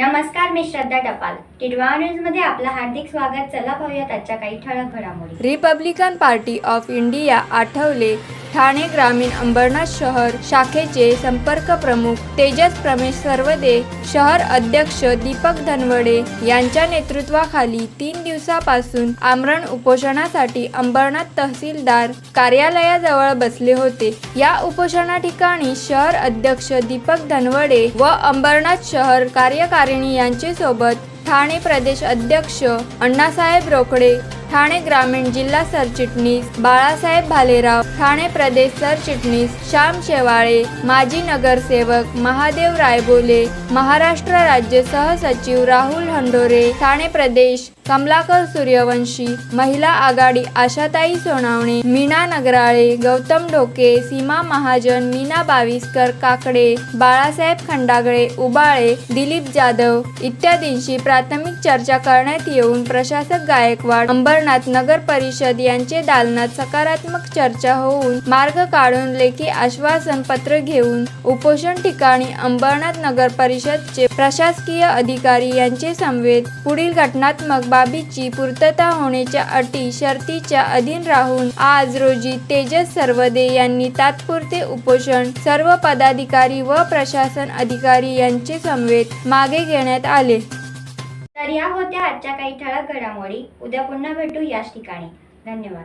नमस्कार मी श्रद्धा टपाल. टिडवा न्यूजमध्ये आपलं हार्दिक स्वागत. चला पाहूयात आजच्या काही ठळक घडामोडी. Republican Party of India Athawale Thane ग्रामीण अंबरनाथ शहर शाखेचे संपर्क प्रमुख तेजस प्रमेश सर्वदे शहर अध्यक्ष दीपक धनवडे यांच्या नेतृत्वाखाली तीन दिवसापासून आमरण उपोषणासाठी अंबरनाथ तहसीलदार कार्यालयाजवळ बसले होते. या उपोषणा ठिकाणी शहर अध्यक्ष दीपक धनवडे व अंबरनाथ शहर कार्यकारिणी यांचे सोबत ठाणे प्रदेश अध्यक्ष अण्णासाहेब रोकडे ठाणे ग्रामीण जिल्हा सरचिटणीस बाळासाहेब भालेराव ठाणे प्रदेश सरचिटणीस श्याम शेवाळे माजी नगरसेवक महादेव रायबोले महाराष्ट्र राज्य सहसचिव राहुल हंडोरे ठाणे प्रदेश कमलाकर सूर्यवंशी महिला आघाडी आशाताई सोनावणे मीना नगराळे गौतम ढोके सीमा महाजन मीना बाविस्कर काकडे बाळासाहेब खंडागळे उबाळे दिलीप जाधव इत्यादींशी प्राथमिक चर्चा करण्यात येऊन प्रशासक गायकवाड अंबरनाथ नगर परिषद यांचे दालनात सकारात्मक चर्चा होऊन मार्ग काढून लेखी आश्वासन पत्र घेऊन उपोषण ठिकाणी अंबरनाथ नगर परिषदचे प्रशासकीय अधिकारी यांचे समवेत पुढील घटनात्मक बाबीची पूर्तता होण्याच्या अटी शर्तीच्या अधीन राहून आज रोजी तेजस सर्वदे यांनी तात्पुरते उपोषण सर्व पदाधिकारी व प्रशासन अधिकारी यांचे समवेत मागे घेण्यात आले. तर या होत्या आजच्या काही ठळक घडामोडी. उद्या पुन्हा भेटू याच ठिकाणी. धन्यवाद.